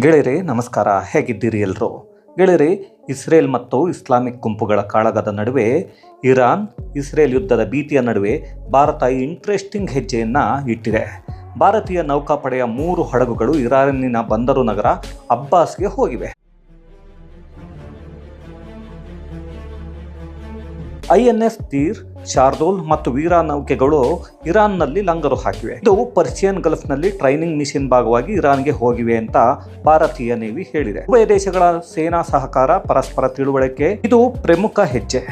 ಗೆಳೆಯರೆ, ನಮಸ್ಕಾರ. ಹೇಗಿದ್ದೀರಿ ಎಲ್ಲರೂ ಗೆಳೆಯರೆ, ಇಸ್ರೇಲ್ ಮತ್ತು ಇಸ್ಲಾಮಿಕ್ ಗುಂಪುಗಳ ಕಾಳಗದ ನಡುವೆ ಇರಾನ್, ಇಸ್ರೇಲ್ ಯುದ್ಧದ ಭೀತಿಯ ನಡುವೆ ಭಾರತ ಇಂಟ್ರೆಸ್ಟಿಂಗ್ ಹೆಜ್ಜೆಯನ್ನು ಇಟ್ಟಿದೆ. ಭಾರತೀಯ ನೌಕಾಪಡೆಯ ಮೂರು ಹಡಗುಗಳು ಇರಾನಿನ ಬಂದರು ನಗರ ಅಬ್ಬಾಸ್ಗೆ ಹೋಗಿವೆ. ಐಎನ್ಎಸ್ ತೀರ್, ಶಾರ್ದೋಲ್ ಮತ್ತು ವೀರಾ ನೌಕೆಗಳು ಇರಾನ್ನಲ್ಲಿ ಲಂಗರು ಹಾಕಿವೆ. ಇದು ಪರ್ಷಿಯನ್ ಗಲ್ಫ್ನಲ್ಲಿ ಟ್ರೈನಿಂಗ್ ಮಿಷನ್ ಭಾಗವಾಗಿ ಇರಾನ್ಗೆ ಹೋಗಿವೆ ಅಂತ ಭಾರತೀಯ ನೇವಿ ಹೇಳಿದೆ. ಉಭಯ ದೇಶಗಳ ಸೇನಾ ಸಹಕಾರ, ಪರಸ್ಪರ ತಿಳುವಳಿಕೆ, ಇದು ಪ್ರಮುಖ ಹೆಜ್ಜೆ.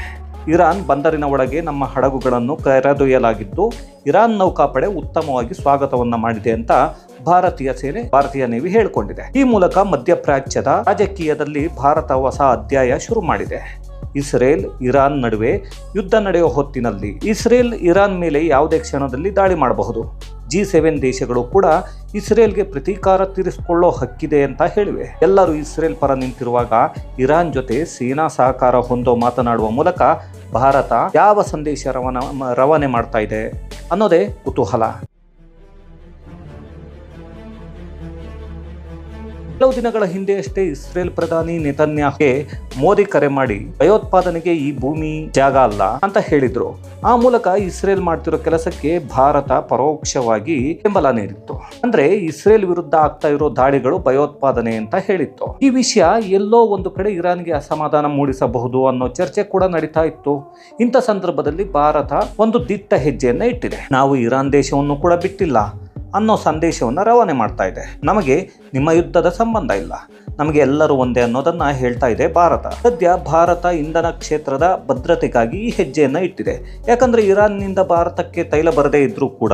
ಇರಾನ್ ಬಂದರಿನ ಒಳಗೆ ನಮ್ಮ ಹಡಗುಗಳನ್ನು ಕರೆದೊಯ್ಯಲಾಗಿದ್ದು, ಇರಾನ್ ನೌಕಾಪಡೆ ಉತ್ತಮವಾಗಿ ಸ್ವಾಗತವನ್ನ ಮಾಡಿದೆ ಅಂತ ಭಾರತೀಯ ಸೇನೆ, ಭಾರತೀಯ ನೇವಿ ಹೇಳಿಕೊಂಡಿದೆ. ಈ ಮೂಲಕ ಮಧ್ಯಪ್ರಾಚ್ಯದ ರಾಜಕೀಯದಲ್ಲಿ ಭಾರತ ಹೊಸ ಅಧ್ಯಾಯ ಶುರು ಮಾಡಿದೆ. ಇಸ್ರೇಲ್ ಇರಾನ್ ನಡುವೆ ಯುದ್ಧ ನಡೆಯುವ ಹೊತ್ತಿನಲ್ಲಿ ಇಸ್ರೇಲ್ ಇರಾನ್ ಮೇಲೆ ಯಾವುದೇ ಕ್ಷಣದಲ್ಲಿ ದಾಳಿ ಮಾಡಬಹುದು. ಜಿ ಸೆವೆನ್ ದೇಶಗಳು ಕೂಡ ಇಸ್ರೇಲ್ಗೆ ಪ್ರತೀಕಾರ ತೀರಿಸಿಕೊಳ್ಳೋ ಹಕ್ಕಿದೆ ಅಂತ ಹೇಳಿವೆ. ಎಲ್ಲರೂ ಇಸ್ರೇಲ್ ಪರ ನಿಂತಿರುವಾಗ ಇರಾನ್ ಜೊತೆ ಸೇನಾ ಸಹಕಾರ ಹೊಂದೋ ಮಾತನಾಡುವ ಮೂಲಕ ಭಾರತ ಯಾವ ಸಂದೇಶ ರವಾನ, ರವಾನೆ ಮಾಡ್ತಾ ಇದೆ ಅನ್ನೋದೇ ಕುತೂಹಲ. ಕೆಲವು ದಿನಗಳ ಹಿಂದೆಯಷ್ಟೇ ಇಸ್ರೇಲ್ ಪ್ರಧಾನಿ ನೆತನ್ಯಾಹ್ಗೆ ಮೋದಿ ಕರೆ ಮಾಡಿ ಭಯೋತ್ಪಾದನೆಗೆ ಈ ಭೂಮಿ ಜಾಗ ಅಲ್ಲ ಅಂತ ಹೇಳಿದ್ರು. ಆ ಮೂಲಕ ಇಸ್ರೇಲ್ ಮಾಡ್ತಿರೋ ಕೆಲಸಕ್ಕೆ ಭಾರತ ಪರೋಕ್ಷವಾಗಿ ಬೆಂಬಲ ನೀಡಿತ್ತು. ಅಂದ್ರೆ ಇಸ್ರೇಲ್ ವಿರುದ್ಧ ಆಗ್ತಾ ಇರೋ ದಾಳಿಗಳು ಭಯೋತ್ಪಾದನೆ ಅಂತ ಹೇಳಿತ್ತು. ಈ ವಿಷಯ ಎಲ್ಲೋ ಒಂದು ಕಡೆ ಇರಾನ್ಗೆ ಅಸಮಾಧಾನ ಮೂಡಿಸಬಹುದು ಅನ್ನೋ ಚರ್ಚೆ ಕೂಡ ನಡೀತಾ ಇತ್ತು. ಇಂಥ ಸಂದರ್ಭದಲ್ಲಿ ಭಾರತ ಒಂದು ದಿಟ್ಟ ಹೆಜ್ಜೆಯನ್ನ ಇಟ್ಟಿದೆ. ನಾವು ಇರಾನ್ ದೇಶವನ್ನು ಕೂಡ ಬಿಟ್ಟಿಲ್ಲ. ಅನ್ನೋ ಸಂದೇಶವನ್ನು ರವಾನೆ ಮಾಡ್ತಾ ಇದೆ. ನಮಗೆ ನಿಮ್ಮ ಯುದ್ಧದ ಸಂಬಂಧ ಇಲ್ಲ. ನಮಗೆ ಎಲ್ಲರೂ ಒಂದೇ ಅನ್ನೋದನ್ನ ಹೇಳ್ತಾ ಇದೆ ಭಾರತ. ಸದ್ಯ ಭಾರತ ಇಂಧನ ಕ್ಷೇತ್ರದ ಭದ್ರತೆಗಾಗಿ ಈ ಹೆಜ್ಜೆಯನ್ನ ಇಟ್ಟಿದೆ. ಯಾಕಂದ್ರೆ ಇರಾನ್ನಿಂದ ಭಾರತಕ್ಕೆ ತೈಲ ಬರದೇ ಇದ್ರೂ ಕೂಡ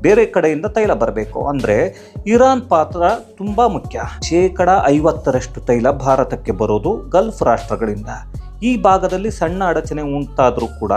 ಬೇರೆ ಕಡೆಯಿಂದ ತೈಲ ಬರಬೇಕು. ಅಂದ್ರೆ ಇರಾನ್ ಪಾತ್ರ ತುಂಬಾ ಮುಖ್ಯ. ಶೇಕಡ ಐವತ್ತರಷ್ಟು ತೈಲ ಭಾರತಕ್ಕೆ ಬರೋದು ಗಲ್ಫ್ ರಾಷ್ಟ್ರಗಳಿಂದ. ಈ ಭಾಗದಲ್ಲಿ ಸಣ್ಣ ಅಡಚಣೆ ಉಂಟಾದರೂ ಕೂಡ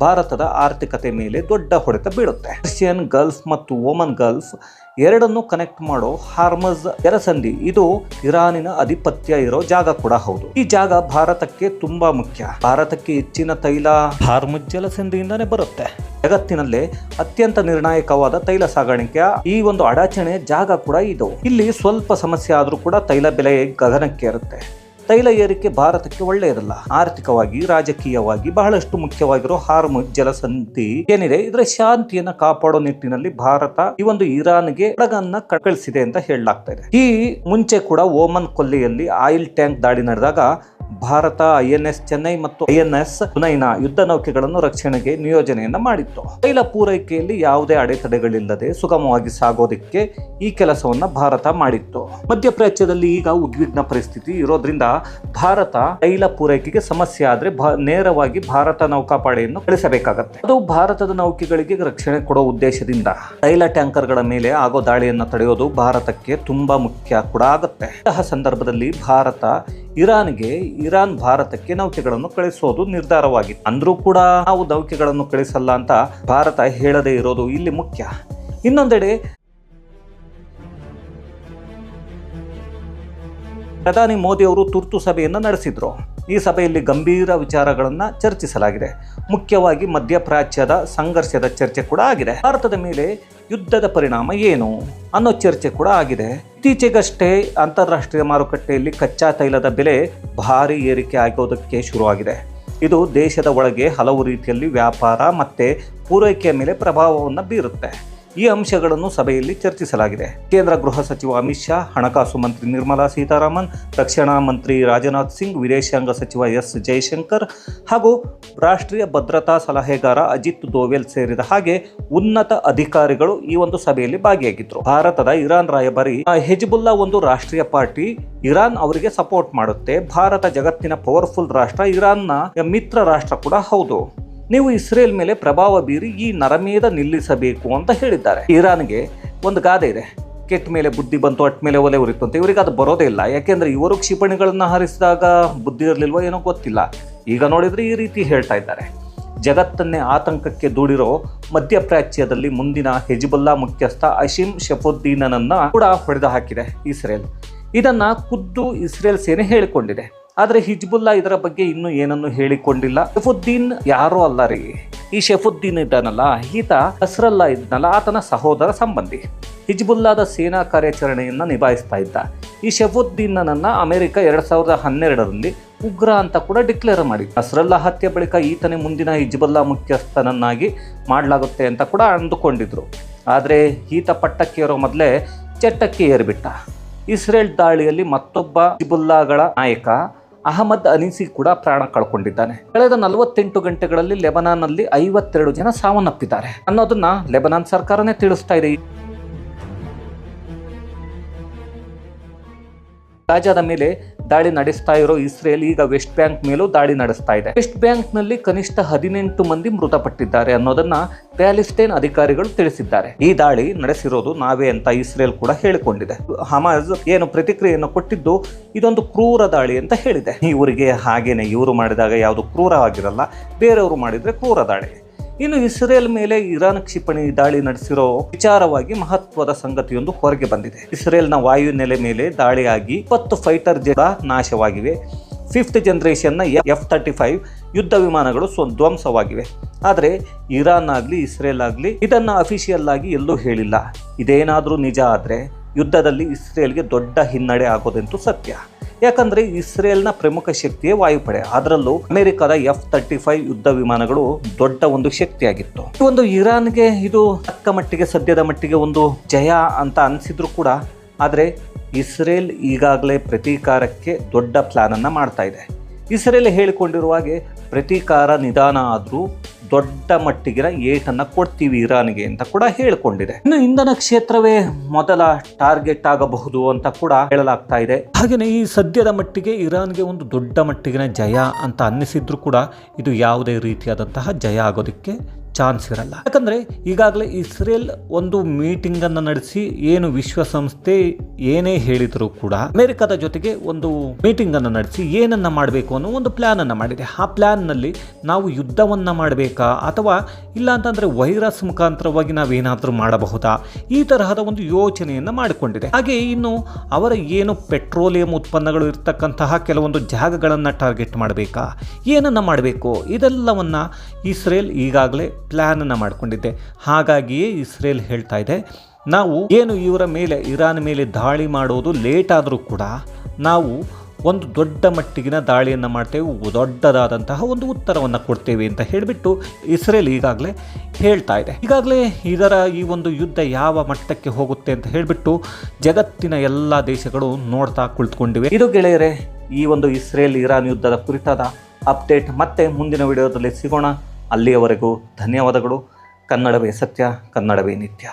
ಭಾರತದ ಆರ್ಥಿಕತೆ ಮೇಲೆ ದೊಡ್ಡ ಹೊಡೆತ ಬೀಳುತ್ತೆ. ಪರ್ಷಿಯನ್ ಗಲ್ಫ್ ಮತ್ತು ಓಮನ್ ಗಲ್ಫ್ ಎರಡನ್ನು ಕನೆಕ್ಟ್ ಮಾಡೋ ಹಾರ್ಮಸ್ ಎರಸಂಧಿ ಇದು ಇರಾನಿನ ಅಧಿಪತ್ಯ ಇರೋ ಜಾಗ ಕೂಡ ಹೌದು. ಈ ಜಾಗ ಭಾರತಕ್ಕೆ ತುಂಬಾ ಮುಖ್ಯ. ಭಾರತಕ್ಕೆ ಹೆಚ್ಚಿನ ತೈಲ ಹಾರ್ಮುಜ್ ಜಲಸಂಧಿಯಿಂದಾನೇ ಬರುತ್ತೆ. ಜಗತ್ತಿನಲ್ಲೇ ಅತ್ಯಂತ ನಿರ್ಣಾಯಕವಾದ ತೈಲ ಸಾಗಾಣಿಕೆಯ ಈ ಒಂದು ಅಡಚಣೆ ಜಾಗ ಕೂಡ ಇದು. ಇಲ್ಲಿ ಸ್ವಲ್ಪ ಸಮಸ್ಯೆ ಆದರೂ ಕೂಡ ತೈಲ ಬೆಲೆ ಗಗನಕ್ಕೆ ಇರುತ್ತೆ ತೈಲ ಏರಿಕೆ ಭಾರತಕ್ಕೆ ಒಳ್ಳೆಯದಲ್ಲ. ಆರ್ಥಿಕವಾಗಿ, ರಾಜಕೀಯವಾಗಿ ಬಹಳಷ್ಟು ಮುಖ್ಯವಾಗಿರೋ ಹಾರ್ಮುಜ್ ಜಲಸಂಧಿ ಏನಿದೆ? ಇದರ ಶಾಂತಿಯನ್ನ ಕಾಪಾಡೋ ನಿಟ್ಟಿನಲ್ಲಿ ಭಾರತ ಈ ಒಂದು ಇರಾನ್ಗೆ ಹಡಗನ್ನ ಕಳಿಸಿದೆ ಅಂತ ಹೇಳಲಾಗ್ತಾ ಇದೆ. ಈ ಮುಂಚೆ ಕೂಡ ಓಮನ್ ಕೊಲ್ಲಿಯಲ್ಲಿ ಆಯಿಲ್ ಟ್ಯಾಂಕ್ ದಾಳಿ ನಡೆದಾಗ ಭಾರತ ಐಎನ್ಎಸ್ ಚೆನ್ನೈ ಮತ್ತು ಐಎನ್ಎಸ್ ಪುನೈನ ಯುದ್ಧ ನೌಕೆಗಳನ್ನು ರಕ್ಷಣೆಗೆ ನಿಯೋಜನೆಯನ್ನ ಮಾಡಿತ್ತು. ತೈಲ ಪೂರೈಕೆಯಲ್ಲಿ ಯಾವುದೇ ಅಡೆತಡೆಗಳಿಲ್ಲದೆ ಸುಗಮವಾಗಿ ಸಾಗೋದಕ್ಕೆ ಈ ಕೆಲಸವನ್ನ ಭಾರತ ಮಾಡಿತ್ತು. ಮಧ್ಯಪ್ರಾಚ್ಯದಲ್ಲಿ ಈಗ ಉದ್ವಿಗ್ನ ಪರಿಸ್ಥಿತಿ ಇರೋದ್ರಿಂದ ಭಾರತ ತೈಲ ಪೂರೈಕೆಗೆ ಸಮಸ್ಯೆ ಆದ್ರೆ ನೇರವಾಗಿ ಭಾರತ ನೌಕಾಪಡೆಯನ್ನು ಕಳಿಸಬೇಕಾಗತ್ತೆ. ಅದು ಭಾರತದ ನೌಕೆಗಳಿಗೆ ರಕ್ಷಣೆ ಕೊಡೋ ಉದ್ದೇಶದಿಂದ. ತೈಲ ಟ್ಯಾಂಕರ್ಗಳ ಮೇಲೆ ಆಗೋ ದಾಳಿಯನ್ನು ತಡೆಯೋದು ಭಾರತಕ್ಕೆ ತುಂಬಾ ಮುಖ್ಯ ಕೂಡ ಆಗುತ್ತೆ. ಇಂತಹ ಸಂದರ್ಭದಲ್ಲಿ ಭಾರತ ಇರಾನ್ಗೆ ಇರಾನ್ ಭಾರತಕ್ಕೆ ನೌಕೆಗಳನ್ನು ಕಳಿಸೋದು ನಿರ್ಧಾರವಾಗಿದೆ ಅಂದ್ರೂ ಕೂಡ ನಾವು ನೌಕೆಗಳನ್ನು ಕಳಿಸಲ್ಲ ಅಂತ ಭಾರತ ಹೇಳದೇ ಇರೋದು ಇಲ್ಲಿ ಮುಖ್ಯ. ಇನ್ನೊಂದೆಡೆ ಪ್ರಧಾನಿ ಮೋದಿ ಅವರು ತುರ್ತು ಸಭೆಯನ್ನು ನಡೆಸಿದ್ರು. ಈ ಸಭೆಯಲ್ಲಿ ಗಂಭೀರ ವಿಚಾರಗಳನ್ನು ಚರ್ಚಿಸಲಾಗಿದೆ. ಮುಖ್ಯವಾಗಿ ಮಧ್ಯಪ್ರಾಚ್ಯದ ಸಂಘರ್ಷದ ಚರ್ಚೆ ಕೂಡ ಆಗಿದೆ. ಭಾರತದ ಮೇಲೆ ಯುದ್ಧದ ಪರಿಣಾಮ ಏನು ಅನ್ನೋ ಚರ್ಚೆ ಕೂಡ ಆಗಿದೆ. ಇತ್ತೀಚೆಗಷ್ಟೇ ಅಂತಾರಾಷ್ಟ್ರೀಯ ಮಾರುಕಟ್ಟೆಯಲ್ಲಿ ಕಚ್ಚಾ ತೈಲದ ಬೆಲೆ ಭಾರಿ ಏರಿಕೆ ಆಗೋದಕ್ಕೆ ಶುರುವಾಗಿದೆ. ಇದು ದೇಶದ ಒಳಗೆ ಹಲವು ರೀತಿಯಲ್ಲಿ ವ್ಯಾಪಾರ ಮತ್ತು ಪೂರೈಕೆಯ ಮೇಲೆ ಪ್ರಭಾವವನ್ನು ಬೀರುತ್ತೆ. ಈ ಅಂಶಗಳನ್ನು ಸಭೆಯಲ್ಲಿ ಚರ್ಚಿಸಲಾಗಿದೆ. ಕೇಂದ್ರ ಗೃಹ ಸಚಿವ ಅಮಿತ್ ಶಾ, ಹಣಕಾಸು ಮಂತ್ರಿ ನಿರ್ಮಲಾ ಸೀತಾರಾಮನ್, ರಕ್ಷಣಾ ಮಂತ್ರಿ ರಾಜನಾಥ್ ಸಿಂಗ್, ವಿದೇಶಾಂಗ ಸಚಿವ ಎಸ್ ಜೈಶಂಕರ್ ಹಾಗೂ ರಾಷ್ಟ್ರೀಯ ಭದ್ರತಾ ಸಲಹೆಗಾರ ಅಜಿತ್ ದೋವೆಲ್ ಸೇರಿದ ಹಾಗೆ ಉನ್ನತ ಅಧಿಕಾರಿಗಳು ಈ ಒಂದು ಸಭೆಯಲ್ಲಿ ಭಾಗಿಯಾಗಿದ್ದರು ಭಾರತದ ಇರಾನ್ ರಾಯಭಾರಿ ಹೆಜ್ಬುಲ್ಲಾ ಒಂದು ರಾಷ್ಟ್ರೀಯ ಪಾರ್ಟಿ. ಇರಾನ್ ಅವರಿಗೆ ಸಪೋರ್ಟ್ ಮಾಡುತ್ತೆ. ಭಾರತ ಜಗತ್ತಿನ ಪವರ್ಫುಲ್ ರಾಷ್ಟ್ರ. ಇರಾನ್ನ ಮಿತ್ರ ರಾಷ್ಟ್ರ ಕೂಡ ಹೌದು. ನೀವು ಇಸ್ರೇಲ್ ಮೇಲೆ ಪ್ರಭಾವ ಬೀರಿ ಈ ನರಮೇಧ ನಿಲ್ಲಿಸಬೇಕು ಅಂತ ಹೇಳಿದ್ದಾರೆ. ಇರಾನ್ಗೆ ಒಂದು ಗಾದೆ ಇದೆ. ಕೆಟ್ಟ ಮೇಲೆ ಬುದ್ಧಿ ಬಂತು, ಅಟ್ ಮೇಲೆ ಒಲೆ ಉರಿತು ಅಂತ. ಇವರಿಗೆ ಅದು ಬರೋದೇ ಇಲ್ಲ. ಯಾಕೆಂದ್ರೆ ಇವರು ಕ್ಷಿಪಣಿಗಳನ್ನು ಹಾರಿಸಿದಾಗ ಬುದ್ಧಿ ಇರಲಿಲ್ವೋ ಏನೋ ಗೊತ್ತಿಲ್ಲ. ಈಗ ನೋಡಿದ್ರೆ ಈ ರೀತಿ ಹೇಳ್ತಾ ಇದ್ದಾರೆ. ಜಗತ್ತನ್ನೇ ಆತಂಕಕ್ಕೆ ದೂಡಿರೋ ಮಧ್ಯಪ್ರಾಚ್ಯದಲ್ಲಿ ಮುಂದಿನ ಹೆಜ್ಬುಲ್ಲಾ ಮುಖ್ಯಸ್ಥ ಅಶಿಮ್ ಶಫುದ್ದೀನನನ್ನ ಕೂಡ ಹೊಡೆದು ಹಾಕಿದೆ ಇಸ್ರೇಲ್. ಇದನ್ನ ಖುದ್ದು ಇಸ್ರೇಲ್ ಸೇನೆ ಹೇಳಿಕೊಂಡಿದೆ. ಆದರೆ ಹಿಜ್ಬುಲ್ಲಾ ಇದರ ಬಗ್ಗೆ ಇನ್ನೂ ಏನನ್ನು ಹೇಳಿಕೊಂಡಿಲ್ಲ. ಶಫುದ್ದೀನ್ ಯಾರು ಅಲ್ಲ ರೀ. ಈ ಶೆಫುದ್ದೀನ್ ಇದ್ದಾನಲ್ಲ, ಈತ ಅಸ್ರಲ್ಲಾ ಇದ್ದನಲ್ಲ, ಆತನ ಸಹೋದರ ಸಂಬಂಧಿ. ಹಿಜ್ಬುಲ್ಲಾದ ಸೇನಾ ಕಾರ್ಯಾಚರಣೆಯನ್ನ ನಿಭಾಯಿಸ್ತಾ ಇದ್ದ. ಈ ಶಫುದ್ದೀನನ್ನ ಅಮೆರಿಕ ಎರಡ್ ಸಾವಿರದ ಹನ್ನೆರಡರಲ್ಲಿ ಉಗ್ರ ಅಂತ ಕೂಡ ಡಿಕ್ಲೇರ್ ಮಾಡಿ ಅಸ್ರಲ್ಲಾ ಹತ್ಯೆ ಬಳಿಕ ಈತನೇ ಮುಂದಿನ ಹಿಜ್ಬುಲ್ಲಾ ಮುಖ್ಯಸ್ಥನನ್ನಾಗಿ ಮಾಡಲಾಗುತ್ತೆ ಅಂತ ಕೂಡ ಅಂದುಕೊಂಡಿದ್ರು. ಆದರೆ ಈತ ಪಟ್ಟಕ್ಕೆ ಏರೋ ಮೊದಲೇ ಚಟ್ಟಕ್ಕೆ ಏರಿಬಿಟ್ಟ. ಇಸ್ರೇಲ್ ದಾಳಿಯಲ್ಲಿ ಮತ್ತೊಬ್ಬ ಹಿಜ್ಬುಲ್ಲಾಗಳ ನಾಯಕ ಅಹಮದ್ ಅನಿಸಿ ಕೂಡ ಪ್ರಾಣ ಕಳ್ಕೊಂಡಿದ್ದಾನೆ. ಕಳೆದ ನಲವತ್ತೆಂಟು ಗಂಟೆಗಳಲ್ಲಿ ಲೆಬನಾನ್ನಲ್ಲಿ ಐವತ್ತೆರಡು ಜನ ಸಾವನ್ನಪ್ಪಿದ್ದಾರೆ. ಅನ್ನೋದನ್ನ ಲೆಬನಾನ್ ಸರ್ಕಾರನೇ ತಿಳಿಸ್ತಾ ಇದೆ. ರಾಜಾದ ಮೇಲೆ ದಾಳಿ ನಡೆಸ್ತಾ ಇರೋ ಇಸ್ರೇಲ್ ಈಗ ವೆಸ್ಟ್ ಬ್ಯಾಂಕ್ ಮೇಲೂ ದಾಳಿ ನಡೆಸ್ತಾ ಇದೆ. ವೆಸ್ಟ್ ಬ್ಯಾಂಕ್ನಲ್ಲಿ ಕನಿಷ್ಠ ಹದಿನೆಂಟು ಮಂದಿ ಮೃತಪಟ್ಟಿದ್ದಾರೆ ಅನ್ನೋದನ್ನ ಪ್ಯಾಲಿಸ್ಟೈನ್ ಅಧಿಕಾರಿಗಳು ತಿಳಿಸಿದ್ದಾರೆ. ಈ ದಾಳಿ ನಡೆಸಿರೋದು ನಾವೇ ಅಂತ ಇಸ್ರೇಲ್ ಕೂಡ ಹೇಳಿಕೊಂಡಿದೆ. ಹಮಾಜ್ ಏನು ಪ್ರತಿಕ್ರಿಯೆಯನ್ನು ಕೊಟ್ಟಿದ್ದು ಇದೊಂದು ಕ್ರೂರ ದಾಳಿ ಅಂತ ಹೇಳಿದೆ. ಇವರಿಗೆ ಹಾಗೇನೆ ಇವರು ಮಾಡಿದಾಗ ಯಾವುದು ಕ್ರೂರವಾಗಿರಲ್ಲ ಬೇರೆಯವರು ಮಾಡಿದ್ರೆ ಕ್ರೂರ ದಾಳಿ. ಇನ್ನು ಇಸ್ರೇಲ್ ಮೇಲೆ ಇರಾನ್ ಕ್ಷಿಪಣಿ ದಾಳಿ ನಡೆಸಿರೋ ವಿಚಾರವಾಗಿ ಮಹತ್ವದ ಸಂಗತಿಯೊಂದು ಹೊರಗೆ ಬಂದಿದೆ. ಇಸ್ರೇಲ್ನ ವಾಯು ನೆಲೆ ಮೇಲೆ ದಾಳಿಯಾಗಿ ಇಪ್ಪತ್ತು ಫೈಟರ್ ಜೆಟ್ ನಾಶವಾಗಿವೆ. ಫಿಫ್ತ್ ಜನರೇಷನ್ನ ಎಫ್ ತರ್ಟಿ ಫೈವ್ ಯುದ್ಧ ವಿಮಾನಗಳು ಸ್ವ ಧ್ವಂಸವಾಗಿವೆ ಆದರೆ ಇರಾನ್ ಆಗಲಿ, ಇಸ್ರೇಲ್ ಆಗಲಿ ಇದನ್ನು ಅಫಿಷಿಯಲ್ ಆಗಿ ಎಲ್ಲೂ ಹೇಳಿಲ್ಲ. ಇದೇನಾದರೂ ನಿಜ ಆದರೆ ಯುದ್ಧದಲ್ಲಿ ಇಸ್ರೇಲ್ಗೆ ದೊಡ್ಡ ಹಿನ್ನಡೆ ಆಗೋದಂತೂ ಸತ್ಯ. ಯಾಕಂದ್ರೆ ಇಸ್ರೇಲ್ನ ಪ್ರಮುಖ ಶಕ್ತಿಯೇ ವಾಯುಪಡೆ. ಅದರಲ್ಲೂ ಅಮೆರಿಕದ ಎಫ್ ತರ್ಟಿ ಫೈವ್ ಯುದ್ಧ ವಿಮಾನಗಳು ದೊಡ್ಡ ಒಂದು ಶಕ್ತಿಯಾಗಿತ್ತು. ಒಂದು ಇರಾನ್ಗೆ ಇದು ತಕ್ಕ ಮಟ್ಟಿಗೆ, ಸದ್ಯದ ಮಟ್ಟಿಗೆ ಒಂದು ಜಯ ಅಂತ ಅನಿಸಿದ್ರು ಕೂಡ, ಆದರೆ ಇಸ್ರೇಲ್ ಈಗಾಗಲೇ ಪ್ರತೀಕಾರಕ್ಕೆ ದೊಡ್ಡ ಪ್ಲಾನ್ ಅನ್ನ ಮಾಡ್ತಾ ಇದೆ. ಇಸ್ರೇಲ್ ಹೇಳಿಕೊಂಡಿರುವ ಹಾಗೆ ಪ್ರತೀಕಾರ ನಿಧಾನ ಆದರೂ ದೊಡ್ಡ ಮಟ್ಟಿಗಿರ ಏಟನ್ನು ಕೊಡ್ತೀವಿ ಇರಾನ್ಗೆ ಅಂತ ಕೂಡ ಹೇಳಿಕೊಂಡಿದೆ. ಇನ್ನು ಇಂಧನ ಕ್ಷೇತ್ರವೇ ಮೊದಲ ಟಾರ್ಗೆಟ್ ಆಗಬಹುದು ಅಂತ ಕೂಡ ಹೇಳಲಾಗ್ತಾ ಇದೆ. ಹಾಗೆಯೇ ಈ ಸದ್ಯದ ಮಟ್ಟಿಗೆ ಇರಾನ್ಗೆ ಒಂದು ದೊಡ್ಡ ಮಟ್ಟಿಗಿನ ಜಯ ಅಂತ ಅನ್ನಿಸಿದ್ರು ಕೂಡ ಇದು ಯಾವುದೇ ರೀತಿಯಾದಂತಹ ಜಯ ಆಗೋದಕ್ಕೆ ಚಾನ್ಸ್ ಇರಲ್ಲ. ಯಾಕಂದ್ರೆ ಈಗಾಗಲೇ ಇಸ್ರೇಲ್ ಒಂದು ಮೀಟಿಂಗ್ ಅನ್ನು ನಡೆಸಿ ಏನು ವಿಶ್ವಸಂಸ್ಥೆ ಏನೇ ಹೇಳಿದರೂ ಕೂಡ ಅಮೆರಿಕದ ಜೊತೆಗೆ ಒಂದು ಮೀಟಿಂಗ್ ಅನ್ನು ನಡೆಸಿ ಏನನ್ನ ಮಾಡಬೇಕು ಅನ್ನೋ ಒಂದು ಪ್ಲಾನ್ ಅನ್ನ ಮಾಡಿದೆ. ಆ ಪ್ಲಾನ್ನಲ್ಲಿ ನಾವು ಯುದ್ಧವನ್ನ ಮಾಡಬೇಕಾ ಅಥವಾ ಇಲ್ಲ ಅಂತಂದ್ರೆ ವೈರಸ್ ಮುಖಾಂತರವಾಗಿ ನಾವೇನಾದರೂ ಮಾಡಬಹುದಾ? ಈ ತರಹದ ಒಂದು ಯೋಚನೆಯನ್ನು ಮಾಡಿಕೊಂಡಿದೆ. ಹಾಗೆ ಇನ್ನು ಅವರ ಏನು ಪೆಟ್ರೋಲಿಯಂ ಉತ್ಪನ್ನಗಳು ಇರ್ತಕ್ಕಂತಹ ಕೆಲವೊಂದು ಜಾಗಗಳನ್ನು ಟಾರ್ಗೆಟ್ ಮಾಡಬೇಕಾ? ಏನನ್ನ ಮಾಡಬೇಕು? ಇದೆಲ್ಲವನ್ನ ಇಸ್ರೇಲ್ ಈಗಾಗಲೇ ಪ್ಲ್ಯಾನನ್ನು ಮಾಡಿಕೊಂಡಿದ್ದೆ. ಹಾಗಾಗಿಯೇ ಇಸ್ರೇಲ್ ಹೇಳ್ತಾ ಇದೆ, ನಾವು ಏನು ಇವರ ಮೇಲೆ, ಇರಾನ್ ಮೇಲೆ ದಾಳಿ ಮಾಡೋದು ಲೇಟ್ ಆದರೂ ಕೂಡ ನಾವು ಒಂದು ದೊಡ್ಡ ಮಟ್ಟಿಗಿನ ದಾಳಿಯನ್ನು ಮಾಡ್ತೇವೆ, ದೊಡ್ಡದಾದಂತಹ ಒಂದು ಉತ್ತರವನ್ನು ಕೊಡ್ತೇವೆ ಅಂತ ಹೇಳಿಬಿಟ್ಟು ಇಸ್ರೇಲ್ ಈಗಾಗಲೇ ಹೇಳ್ತಾ ಇದೆ. ಈಗಾಗಲೇ ಇದರ ಈ ಒಂದು ಯುದ್ಧ ಯಾವ ಮಟ್ಟಕ್ಕೆ ಹೋಗುತ್ತೆ ಅಂತ ಹೇಳಿಬಿಟ್ಟು ಜಗತ್ತಿನ ಎಲ್ಲ ದೇಶಗಳು ನೋಡ್ತಾ ಕುಳಿತುಕೊಂಡಿವೆ. ಇದು ಗೆಳೆಯರೆ, ಈ ಒಂದು ಇಸ್ರೇಲ್ ಇರಾನ್ ಯುದ್ಧದ ಕುರಿತಾದ ಅಪ್ಡೇಟ್ ಮತ್ತೆ ಮುಂದಿನ ವಿಡಿಯೋದಲ್ಲಿ ಸಿಗೋಣ. ಅಲ್ಲಿಯವರೆಗೂ ಧನ್ಯವಾದಗಳು. ಕನ್ನಡವೇ ಸತ್ಯ ಕನ್ನಡವೇ ನಿತ್ಯ.